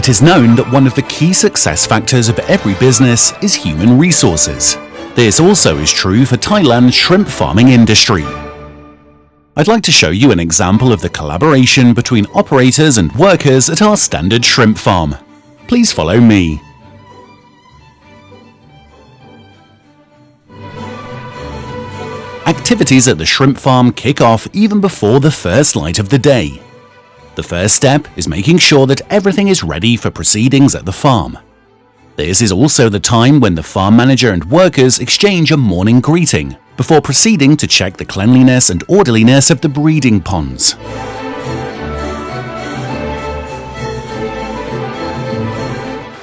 It is known that one of the key success factors of every business is human resources. This also is true for Thailand's shrimp farming industry. I'd like to show you an example of the collaboration between operators and workers at our standard shrimp farm. Please follow me. Activities at the shrimp farm kick off even before the first light of the day. The first step is making sure that everything is ready for proceedings at the farm. This is also the time when the farm manager and workers exchange a morning greeting before proceeding to check the cleanliness and orderliness of the breeding ponds.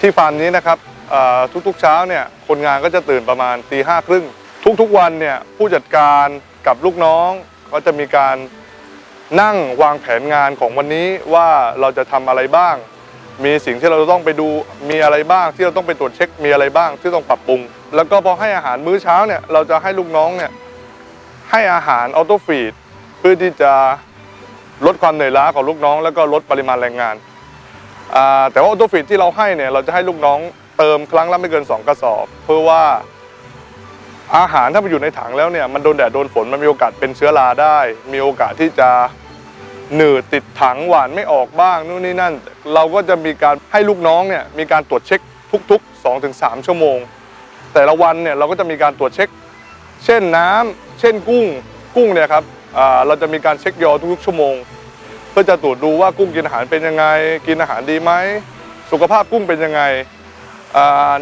ที่ฟาร์มนี้นะครับเอ่อทุกๆเช้าเนี่ยคนงานก็จะตื่นประมาณตีห้าครึ่งทุกๆวันเนี่ยผู้จัดการกับลูกน้องก็จะมีการ นั่งวางแผนงานของวันนี้ว่าเราจะทำอะไรบ้าง มีสิ่งที่เราต้องไปดูมีอะไรบ้าง ที่เราต้องไปตรวจเช็คมีอะไรบ้างที่ต้องปรับปรุง แล้วก็พอให้อาหารมื้อเช้าเนี่ยเราจะให้ลูกน้องเนี่ยให้อาหารออโต้ฟีดเพื่อที่จะลดความเหนื่อยล้าของลูกน้อง แล้วก็ลดปริมาณแรงงาน แต่ว่าออโต้ฟิตที่เราให้เนี่ยเราจะให้ลูกน้องเติมครั้งละไม่เกิน 2 กระสอบ เพื่อว่า อาหารถ้ามันอยู่ในถังแล้วเนี่ยมันโดนแดดโดนฝนมันมีโอกาสเป็นเชื้อราได้ มีโอกาสที่จะหนืดติดถังหวานไม่ออกบ้างนู่นนี่นั่น เราก็จะมีการให้ลูกน้องเนี่ยมีการตรวจเช็คทุกๆ 2-3 ชั่วโมง แต่ละวันเนี่ยเราก็จะมีการตรวจเช็ค เช่นน้ำเช่นกุ้งกุ้งเนี่ยครับเราจะมีการเช็คยอทุกๆชั่วโมง เพื่อจะตรวจดูว่ากุ้งกินอาหารเป็นยังไง กินอาหารดีไหมสุขภาพกุ้งเป็นยังไง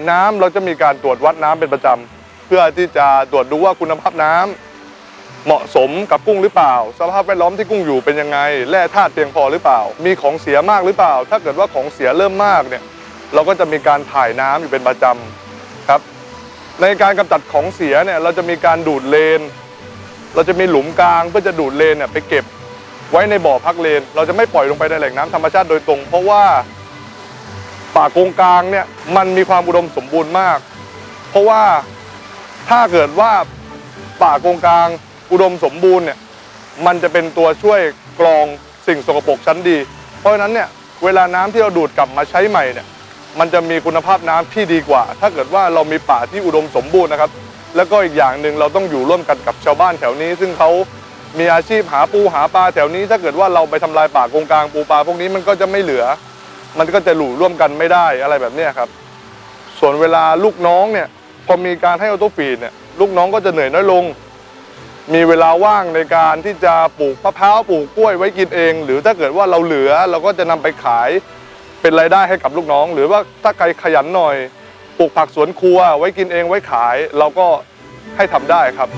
น้ำเราจะมีการตรวจวัดน้ำเป็นประจำ เพื่อที่จะตรวจดูว่าคุณภาพน้ำเหมาะสมกับกุ้งหรือเปล่า สภาพแวดล้อมที่กุ้งอยู่เป็นยังไงแร่ธาตุเพียงพอหรือเปล่า มีของเสียมากหรือเปล่า ถ้าเกิดว่าของเสียเริ่มมากเนี่ยเราก็จะมีการถ่ายน้ำอยู่เป็นประจำครับ ในการกำจัดของเสียเนี่ยเราจะมีการดูดเลน เราจะมีหลุมกลางเพื่อจะดูดเลนเนี่ยไปเก็บไว้ในบ่อพักเลน เราจะไม่ปล่อยลงไปในแหล่งน้ำธรรมชาติโดยตรง เพราะว่าป่าโกงกลางเนี่ยมันมีความอุดมสมบูรณ์มาก เพราะว่า ถ้าเกิดว่าป่าโกงกลางอุดมสมบูรณ์เนี่ยมันจะเป็นตัวช่วยกรองสิ่งสกปรกชั้นดี เพราะฉะนั้นเนี่ยเวลาน้ำที่เราดูดกลับมาใช้ใหม่เนี่ยมันจะมีคุณภาพน้ำที่ดีกว่า ถ้าเกิดว่าเรามีป่าที่อุดมสมบูรณ์นะครับ แล้วก็อีกอย่างหนึ่งเราต้องอยู่ร่วมกันกับชาวบ้านแถวนี้ ซึ่งเขามีอาชีพหาปูหาปลาแถวนี้ ถ้าเกิดว่าเราไปทำลายป่าโกงกลางปูปลาพวกนี้มันก็จะไม่เหลือ มันก็จะหลู่ร่วมกันไม่ได้อะไรแบบนี้ครับ ส่วนเวลาลูกน้องเนี่ย พอมีการให้ออโตฟีดเนี่ยลูกน้องก็จะเหนื่อยน้อยลง มีเวลาว่างในการที่จะปลูกมะพร้าวปลูกกล้วยไว้กินเอง หรือถ้าเกิดว่าเราเหลือเราก็จะนำไปขายเป็นรายได้ให้กับลูกน้อง หรือว่าถ้าใครขยันหน่อยปลูกผักสวนครัวไว้กินเองไว้ขาย เราก็ให้ทำได้ครับ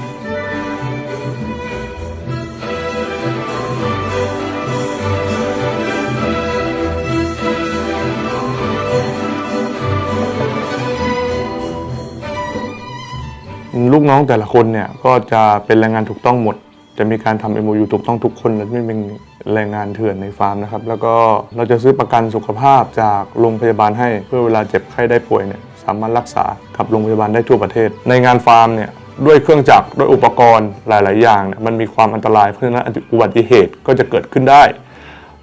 ลูกน้องแต่ละคนเนี่ยก็จะเป็นแรงงานถูกต้องหมด จะมีการทำ MOU ถูกต้องทุกคนและไม่เป็นแรงงานเถื่อนในฟาร์มนะครับ แล้วก็เราจะซื้อประกันสุขภาพจากโรงพยาบาลให้เพื่อเวลาเจ็บไข้ได้ป่วยเนี่ยสามารถรักษากับโรงพยาบาลได้ทั่วประเทศ ในงานฟาร์มเนี่ยด้วยเครื่องจักรด้วยอุปกรณ์หลาย ๆ อย่างเนี่ยมันมีความอันตราย เพราะฉะนั้นอุบัติเหตุก็จะเกิดขึ้นได้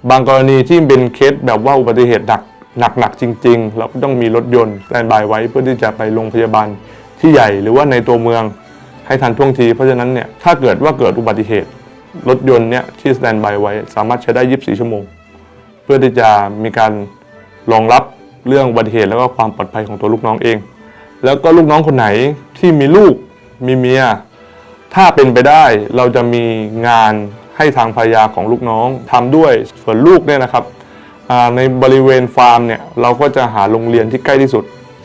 บางกรณีที่เป็นเคสแบบว่าอุบัติเหตุหนักหนักหนักจริง ๆ เราก็ต้องมีรถยนต์แตนบายไว้เพื่อที่จะไปโรงพยาบาล ที่ใหญ่หรือว่าในตัวเมืองให้ทันท่วงที เพราะฉะนั้นเนี่ยถ้าเกิดว่าเกิดอุบัติเหตุ รถยนต์เนี่ยที่สแตนบายไว้ สามารถใช้ได้ 24 ชั่วโมง เพื่อที่จะมีการรองรับเรื่องอุบัติเหตุแล้วก็ความปลอดภัยของตัวลูกน้องเอง แล้วก็ลูกน้องคนไหนที่มีลูกมีเมีย ถ้าเป็นไปได้เราจะมีงานให้ทางภรรยาของลูกน้องทำด้วยส่วนลูกเนี่ยนะครับในบริเวณฟาร์มเนี่ยเราก็จะหาโรงเรียนที่ใกล้ที่สุด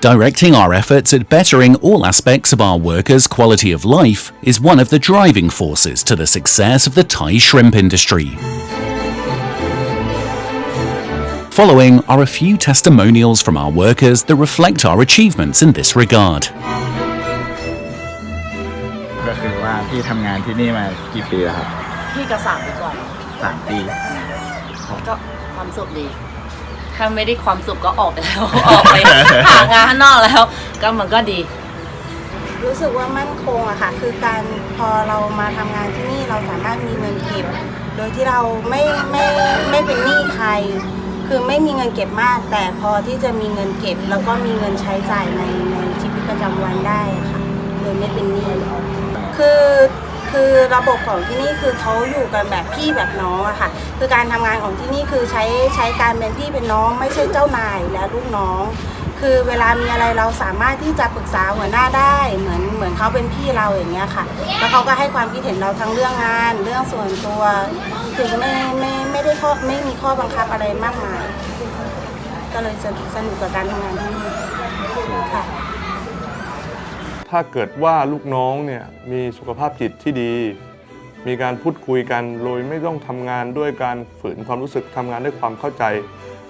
Directing our efforts at bettering all aspects of our workers' quality of life is one of the driving forces to the success of the Thai shrimp industry. Following are a few testimonials from our workers that reflect our achievements in this regard. ก็คือว่าพี่ทำงานที่นี่มากี่ปีแล้วครับ พี่ก็สามดีกว่า สามปี ก็ความสุขดี ถ้าไม่ได้ความสุขก็ออกไปแล้ว ออกไปหางานข้างนอกแล้ว ก็มันก็ดี รู้สึกว่ามั่นคงอะค่ะ คือการพอเรามาทำงานที่นี่เราสามารถมีเงินเก็บ โดยที่เราไม่ไม่ไม่เป็นหนี้ใคร คือไม่มีเงินเก็บมาก แต่พอที่จะมีเงินเก็บ แล้วก็มีเงินใช้จ่ายในในชีวิตประจำวันได้ค่ะ โดยไม่เป็นหนี้คือ คือระบบของที่นี่คือเขาอยู่กันแบบพี่แบบน้องอะค่ะ คือการทำงานของที่นี่คือใช้ใช้การเป็นพี่เป็นน้อง ไม่ใช่เจ้านายและลูกน้อง คือเวลามีอะไรเราสามารถที่จะปรึกษาหัวหน้าได้ เหมือนเหมือนเขาเป็นพี่เราอย่างเงี้ยค่ะ แล้วเขาก็ให้ความคิดเห็นเราทั้งเรื่องงาน เรื่องส่วนตัวคือไม่ไม่ไม่ได้ข้อไม่มีข้อบังคับอะไรมากมาย ก็เลยสนุกสนุกกับการทำงานที่นี่ค่ะ ถ้าเกิดว่าลูกน้องเนี่ยมีสุขภาพจิตที่ดี มีการพูดคุยกันโดยไม่ต้องทำงานด้วยการฝืนความรู้สึกทำงานด้วยความเข้าใจ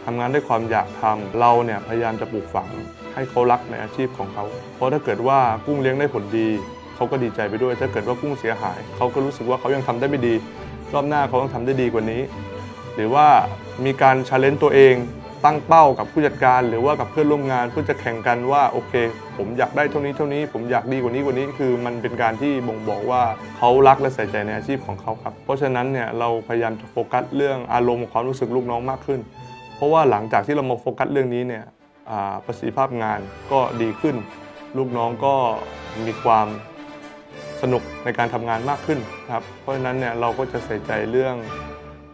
ทำงานด้วยความอยากทำเราเนี่ยพยายามจะปลูกฝังให้เขารักในอาชีพของเขา เพราะถ้าเกิดว่ากุ้งเลี้ยงได้ผลดี เขาก็ดีใจไปด้วย ถ้าเกิดว่ากุ้งเสียหาย เขาก็รู้สึกว่าเขายังทำได้ไม่ดี รอบหน้าเขาต้องทำได้ดีกว่านี้ หรือว่ามีการชาเลนจ์ตัวเอง ตั้งเป้ากับผู้จัดการหรือว่ากับเพื่อนร่วมงานเพื่อจะแข่งกันว่าโอเค ผมอยากได้เท่านี้เท่านี้ ผมอยากดีกว่านี้กว่านี้คือมันเป็นการที่บ่งบอกว่าเขารักและใส่ใจในอาชีพของเขาครับ เพราะฉะนั้นเนี่ยเราพยายามจะโฟกัสเรื่องอารมณ์ความรู้สึกลูกน้องมากขึ้น เพราะว่าหลังจากที่เรามาโฟกัสเรื่องนี้เนี่ยประสิทธิภาพงานก็ดีขึ้น ลูกน้องก็มีความสนุกในการทำงานมากขึ้นครับเพราะฉะนั้นเนี่ยเราก็จะใส่ใจเรื่อง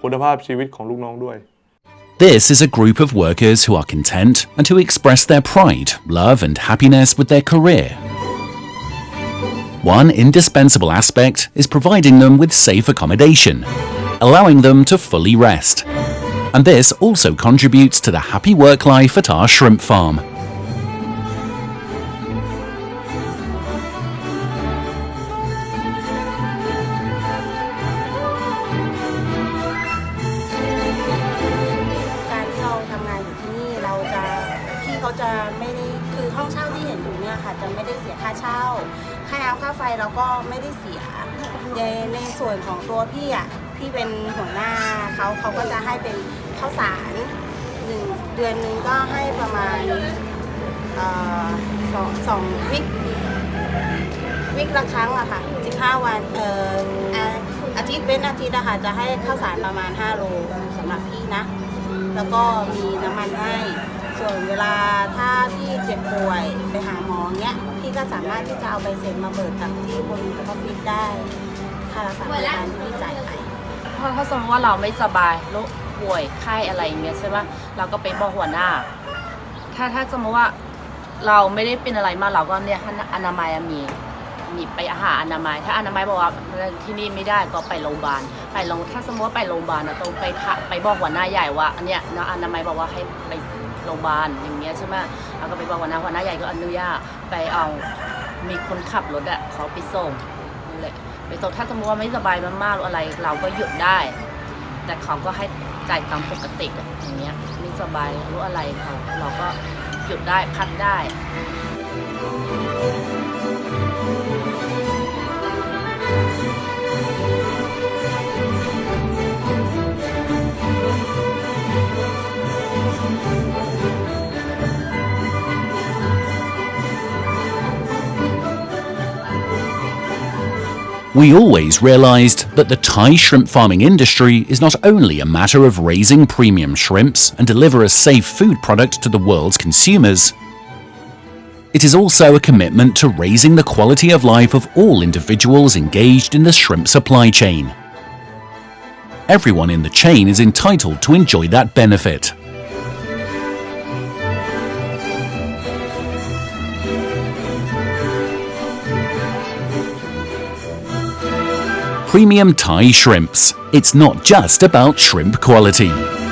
คุณภาพชีวิตของลูกน้องด้วย This is a group of workers who are content and who express their pride, love, and happiness with their career. One indispensable aspect is providing them with safe accommodation, allowing them to fully rest. And this also contributes to the happy work life at our shrimp farm. เขาจะไม่ได้คือห้องเช่าที่เห็นอยู่เนี่ยค่ะ จะไม่ได้เสียค่าเช่า ค่าน้ำค่าไฟเราก็ไม่ได้เสียในในส่วนของตัวพี่อะพี่เป็นหัวหน้าเขาเขาก็จะให้เป็นข้าวสารหนึ่งเดือนนึงก็ให้ประมาณสองสองวิกวิกละครั้งอะค่ะ15วันเอ่ออาอาทิตย์เว้นอาทิตย์อะค่ะจะให้ข้าวสารประมาณ 5 โลสำหรับพี่นะ แล้วก็มีน้ำมันให้ ส่วนเวลาถ้าพี่เจ็บป่วยไปหาหมอเงี้ยพี่ก็สามารถที่จะเอาใบเสร็จมาเบิกกับที่บนออฟฟิศได้ค่ารักษาพยาบาลที่พี่จ่ายไปถ้าถ้าสมมติว่าเราไม่สบายโรคป่วยไข้อะไรอย่างเงี้ยใช่ไหมเราก็ไปบอกหัวหน้า ถ้าถ้าสมมติว่าเราไม่ได้เป็นอะไรมาเราก็เนี่ยอนามัยมีมีไปหาอนามัย ถ้าอนามัยบอกว่าที่นี่ไม่ได้ก็ไปโรงพยาบาลไปโรงถ้าสมมติว่าไปโรงพยาบาลนะต้องไปไปบอกหัวหน้าใหญ่ว่าอันเนี้ยนะอนามัยบอกว่าให้ไป โรงพยาบาลอย่างเงี้ยใช่ไหมเราก็ไปบอกวันน้าหัวหน้าใหญ่ก็อนุญาตไปเอามีคนขับรถอะเขาไปส่งนั่นแหละไปส่งถ้าสมมติว่าไม่สบายมากๆหรืออะไร เราก็หยุดได้ แต่เขาก็ให้จ่ายตามปกติอะอย่างเงี้ยไม่สบายรู้อะไรเขาเราก็หยุดได้พักได้ We always realized that the Thai shrimp farming industry is not only a matter of raising premium shrimps and deliver a safe food product to the world's consumers, it is also a commitment to raising the quality of life of all individuals engaged in the shrimp supply chain. Everyone in the chain is entitled to enjoy that benefit. Premium Thai shrimps. It's not just about shrimp quality.